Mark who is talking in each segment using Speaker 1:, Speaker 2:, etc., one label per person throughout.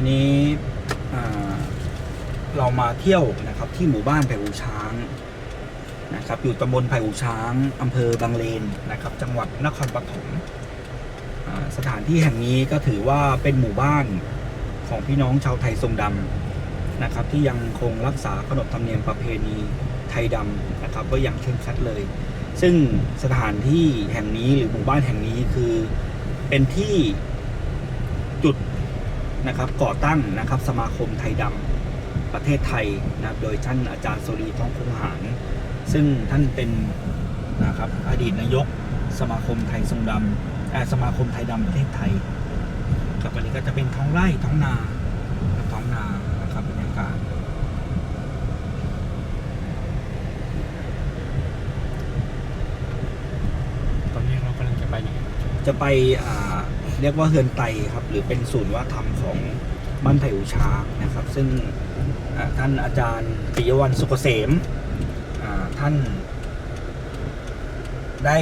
Speaker 1: วันนี้เรามาเที่ยวนะครับที่หมู่บ้านไผ่หูช้างนะครับอยู่ตำบลไผ่หูช้างอำเภอบางเลนนะครับ จังหวัดนครปฐมสถานที่แห่งนี้ก็ถือว่าเป็นหมู่บ้านของพี่น้องชาวไทยทรงดำนะครับ ที่ยังคงรักษาขนบธรรมเนียมประเพณีไทยดำนะครับไว้อย่างเคร่งครัดเลย ซึ่งสถานที่แห่งนี้หรือหมู่บ้านแห่งนี้คือเป็นที่จุด นะครับก่อตั้งนะครับสมาคมไทยดำประเทศไทยนะครับโดยท่านอาจารย์สุรีท้องคงหาร ซึ่งท่านเป็นนะครับอดีตนายกสมาคมไทยทรงดำเอ่อสมาคมไทยดำประเทศไทยครับอันนี้ก็จะเป็นท้องไร่ท้องนาท้องนานะครับบรรยากาศ
Speaker 2: ตอนนี้เรากำลังจะไปไหนครับ
Speaker 1: จะไปอ่า เรียกว่าเฮือนไตครับ หรือเป็นศูนย์วัฒนธรรมของบ้านไผ่อูช้านะครับ ซึ่งท่านอาจารย์ปิยวันสุกเกษมท่าน ได้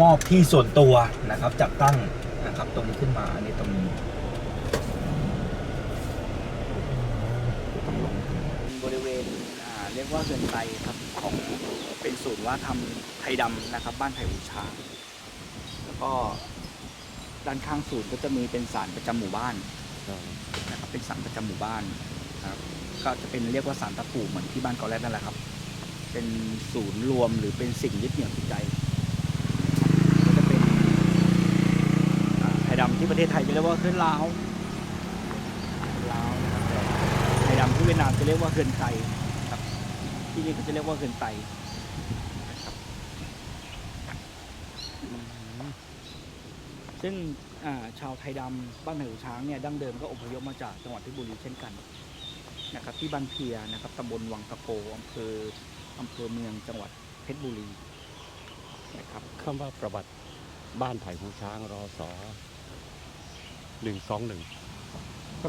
Speaker 1: มอบที่ส่วนตัวนะครับ จัดตั้งนะครับ ตรงนี้ขึ้นมาอันนี้ตรงนี้ต้องลงบริเวณเรียกว่าเฮือนไตครับของเป็นศูนย์วัฒนธรรมไทยดำนะครับ บ้านไผ่อูชา แล้วก็ ด้านข้างศูนย์ก็จะมีเป็นศาลประจำหมู่บ้านนะครับเป็นศาลประจำหมู่บ้านนะครับก็จะเป็นเรียกว่าศาลตะปูเหมือนที่บ้านกอแรกนั่นแหละครับ เป็นศูนย์รวมหรือเป็นสิ่งยึดเหนี่ยวจิตใจก็จะเป็นอ่าไทยดำที่ประเทศไทยจะเรียกว่าเฮือนลาวลาวนะครับแต่ไทยดำที่เวียดนามจะเรียกว่าเฮือนไตครับที่นี่ก็จะเรียกว่าเฮือนไต ซึ่งอ่าชาวไทยดำบ้านแผ่หูช้างเนี่ยดั้งเดิมก็อพยพมาจากจังหวัดเพชรบุรีเช่นกันนะครับที่บ้านเพียนะครับตำบลวังตะโกอำเภออำเภอเมืองจังหวัดเพชรบุรีนะครับ
Speaker 2: คำว่าประวัติบ้านไผ่หูช้างรอสอหนึ่งสองหนึ่ง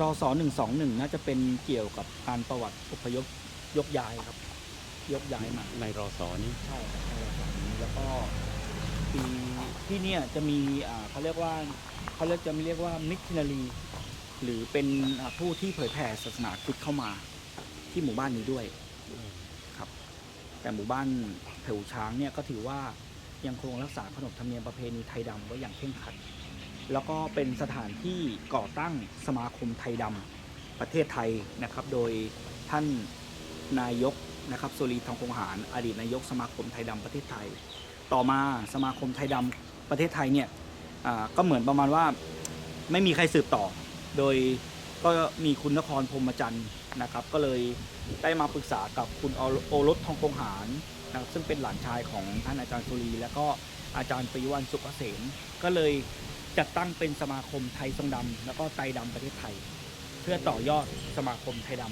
Speaker 1: รอสอหนึ่งสองหนึ่งน่าจะเป็นเกี่ยวกับการประวัติอพยพยกย้ายครับ ยกย้ายมา
Speaker 2: ในรอสอนี้
Speaker 1: ใช่ครับในรอสอนี้แล้วก็ ปีที่เนี่ยจะมีเขาเรียกว่าเขาเรียกจะไม่เรียกว่ามิชชันนารีหรือเป็นผู้ที่เผยแผ่ศาสนาคริสต์เข้ามาที่หมู่บ้านนี้ด้วยครับ แต่หมู่บ้านแผ่วช้างเนี่ยก็ถือว่ายังคงรักษาขนบธรรมเนียมประเพณีไทยดำไว้อย่างเคร่งครัด แล้วก็เป็นสถานที่ก่อตั้งสมาคมไทยดำประเทศไทยนะครับ โดยท่านนายกนะครับสุรีทองคงหารอดีตนายกสมาคมไทยดำประเทศไทย ต่อมาสมาคมไทยดำประเทศไทยเนี่ยอ่าก็เหมือนประมาณว่าไม่มีใครสืบต่อ โดยก็มีคุณนครพรหมจันทร์นะครับ ก็เลยได้มาปรึกษากับคุณโอโอรสทองคงหารนะครับซึ่งเป็นหลานชายของท่านอาจารย์สุรี และก็อาจารย์ปริวันสุขเกษมก็เลยจัดตั้งเป็นสมาคมไทยทรงดำแล้วก็ไตรดำประเทศไทย เพื่อต่อยอดสมาคมไทยด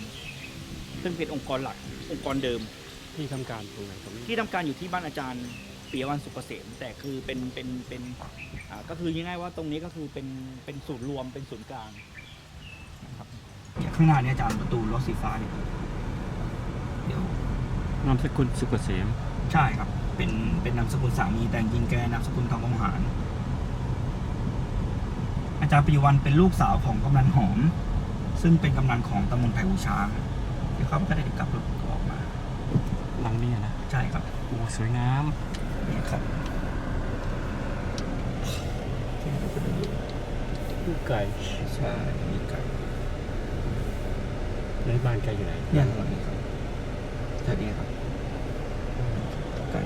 Speaker 1: ำซึ่งเป็นองค์กรหลักองค์กรเดิม
Speaker 2: ที่ทำการตรงไหนตรงนี้
Speaker 1: ที่ทำการอยู่ที่บ้านอาจารย์ ปิยวันสุขเกษมแต่คือเป็นเป็นเป็นอ่าก็คือง่ายๆว่าตรงนี้ก็คือเป็นเป็นศูนย์รวมเป็นศูนย์กลางนะครับข้างหน้านี้อาจารย์ประตูรถสีฟ้าเนี่ยเดี๋ยวนา
Speaker 2: มสกุลสุกเกษม
Speaker 1: ใช่ครับ เป็นเป็นนามสกุลสามีแต่จริงๆแกนามสกุลทองคำหารอาจารย์ปิยวันเป็นลูกสาวของกำนันหอม ซึ่งเป็นกำนันของตำบลไผ่หูช้างเดี๋ยวเขาก็ได้กลับรถออกมา
Speaker 2: หลังนี้นะ
Speaker 1: ใช่ครับ
Speaker 2: โอ้สวยงาม
Speaker 1: นี่ครับ
Speaker 2: ลูกไก่
Speaker 1: ใช่มีไก่
Speaker 2: ในบ้านไก่อยู่ไหน
Speaker 1: เนี่ยหลังนี้ครับแค่นี้ครับไก่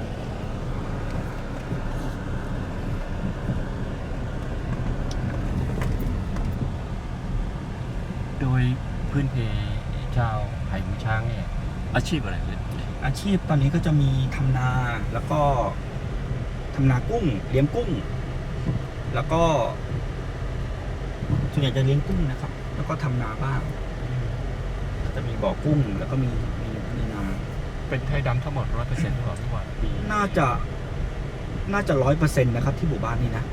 Speaker 2: โดยพื้นเพชาวไผ่หูช้างเนี่ยอาชีพอะไรเลย
Speaker 1: อาชีพตอนนี้ก็จะมีทำนาแล้วก็ ทำนากุ้ง เลี้ยงกุ้ง แล้วก็ส่วนใหญ่จะเลี้ยงกุ้งนะครับ แล้วก็ทำนาบ้างก็จะมีบ่อกุ้งแล้วก็มีมีมีนา
Speaker 2: เป็นไทยดำทั้งหมดร้อยเปอร์เซ็นต์หรือเปล่าพี่วันปี
Speaker 1: น่าจะน่าจะร้อยเปอร์เซ็นต์นะครับ ที่หมู่บ้านนี้นะ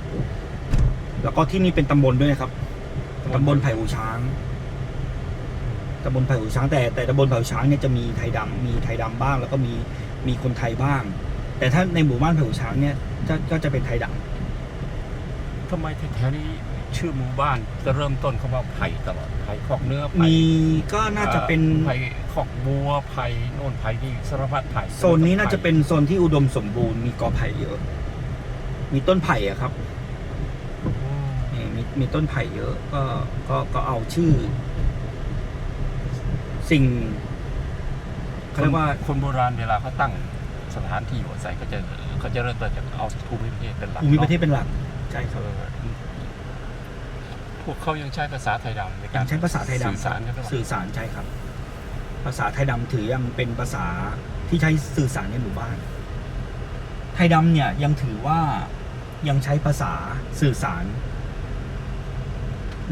Speaker 1: แล้วก็ที่นี่เป็นตำบลด้วยนะครับตำบลไผ่หูช้างตำบลไผ่หูช้างแต่แต่ตำบลไผ่หูช้างเนี่ยจะมีไทยดำมีไทยดำบ้าง แล้วก็มีมีคนไทยบ้าง แต่ถ้าในหมู่บ้านไผ่หูช้างเนี่ยจะก็จะเป็นไทยด
Speaker 2: ทำไมแถวๆนี้ชื่อหมู่บ้านจะเริ่มต้นเขาว่าไผ่ตลอดไผ่ขอกเนื้อไผ่
Speaker 1: มีก็น่าจะเป็น
Speaker 2: ไผ่ขอกบัวไผ่โน่นไผ่นี่สารพัดไผ่
Speaker 1: โซนนี้น่าจะเป็นโซนที่อุดมสมบูรณ์มีกอไผ่เยอะ มีต้นไผ่อะครับ
Speaker 2: อืม
Speaker 1: นี่มีมีต้นไผ่เยอะก็ก็ก็เอาชื่อ สิ่งเขาเรียกว่า
Speaker 2: คนโบราณเวลาเขาตั้ง สถานที่อยู่อาศัยก็จะเขาจะเริ่มต้นจากเอาภูมิประเทศเป็นหลัก
Speaker 1: ภูมิประเทศ
Speaker 2: น
Speaker 1: เป็นหลักใช่ค
Speaker 2: อะ
Speaker 1: รับ
Speaker 2: เออพวกเขายังใช้ภาษาไทยดำในกา
Speaker 1: ยั
Speaker 2: รง
Speaker 1: ใช้ภาษาไทยดำ
Speaker 2: สื่อสารกันหรือเปล่า
Speaker 1: สื่อสารใช่ครับ ภาษาไทยดำถือยังเป็นภาษาที่ใช้สื่อสารในหมู่บ้าน ไทยดำเนี่ยยังถือว่ายังใช้ภาษาสื่อสาร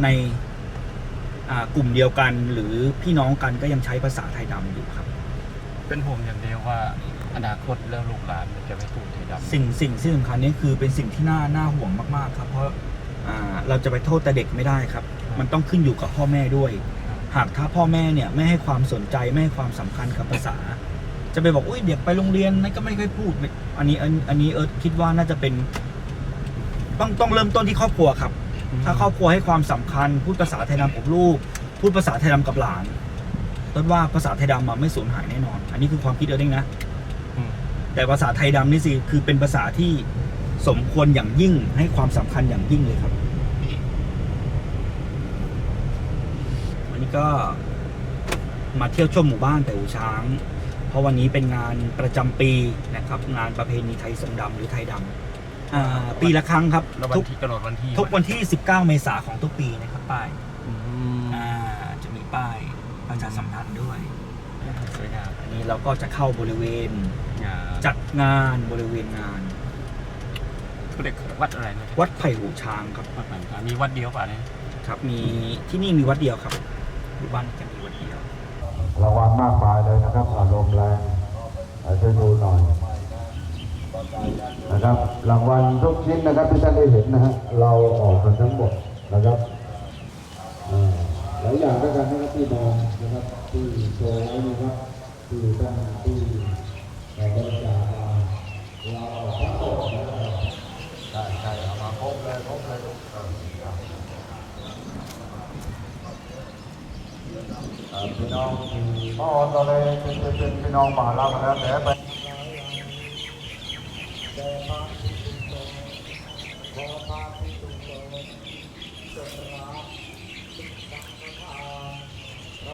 Speaker 1: ในอ่ากลุ่มเดียวกันหรือพี่น้องกันก็ยังใช้ภาษาไทยดำอยู่ครับ
Speaker 2: เป็นห่วงอย่างเดียวว่าอนาคตแล้วลูกหลานมันจะไม่พูดไทยดำ
Speaker 1: สิ่งสิ่งที่สำคัญนี่คือเป็นสิ่งที่น่าน่าห่วงมากๆ ครับ เพราะอ่าเราจะไปโทษแต่เด็กไม่ได้ครับ มันต้องขึ้นอยู่กับพ่อแม่ด้วย หากถ้าพ่อแม่เนี่ยไม่ให้ความสนใจไม่ให้ความสำคัญกับภาษา จะไปบอกอุ้ยเด็กไปโรงเรียนนั่นก็ไม่ค่อยพูดไม่อันนี้อันอันนี้เอิร์ธคิดว่าน่าจะเป็น ต้องต้องเริ่มต้นที่ครอบครัวครับ ถ้าครอบครัวให้ความสำคัญ พูดภาษาไทยดำกับลูก พูดภาษาไทยดำกับหลาน เอิร์ธว่าภาษาไทยดำอะไม่สูญหายแน่นอน อันนี้คือความคิดเอิร์ธเองนะ
Speaker 2: อืม
Speaker 1: แต่ภาษาไทยดำนี่สิคือเป็นภาษาที่สมควรอย่างยิ่งให้ความสำคัญอย่างยิ่งเลยครับวันนี้ก็มาเที่ยวชมหมู่บ้านแต่หูช้าง เพราะวันนี้เป็นงานประจำปีนะครับ งานประเพณีไทยทรงดำหรือไทยดำอ่าปีละครั้งครับ
Speaker 2: แล้ววั
Speaker 1: ทุ
Speaker 2: น
Speaker 1: ก
Speaker 2: ที่กำหนดวันที่
Speaker 1: ทุกวันที่ 19 เมษาของทุกปีนะครับป้าย
Speaker 2: อืม
Speaker 1: อ่าจะมีป้าย ประชาสัมพันธ์ด้วย
Speaker 2: สวยงาม
Speaker 1: อันนี้เราก็จะเข้าบริเวณ
Speaker 2: งาน
Speaker 1: จัดงานบริเวณงาน
Speaker 2: เขาเรียกวัดอะไรนะ
Speaker 1: วัดไผ่หูช้างครับ
Speaker 2: วัดไหนครับมีวัดเดียวป่ะเนี่ย
Speaker 1: ครับมีที่นี่มีวัดเดียวครับหมู่บ้านจะมีวัดเดียว
Speaker 3: รางวัลมากมายเลยนะครับอารมณ์แรงอาจจะดูหน่อยนะครับรางวัลทุกชิ้นนะครับที่ท่านได้เห็นนะฮะเราออกกันทั้งหมดนะครับอ่าหลายอย่างด้วยกันนะครับที่มอง นะครับ ที่โชว์ไว้นะครับคือท่านที่บริจาคมาเราออกทั้งหมดนะครับใช่ใช่เอามาครบเลยครบเลยทุกคนพี่น้องพ่อตอนเลยเป็นเป็นเป็นพี่น้องมาเรามาแล้วแต่ไป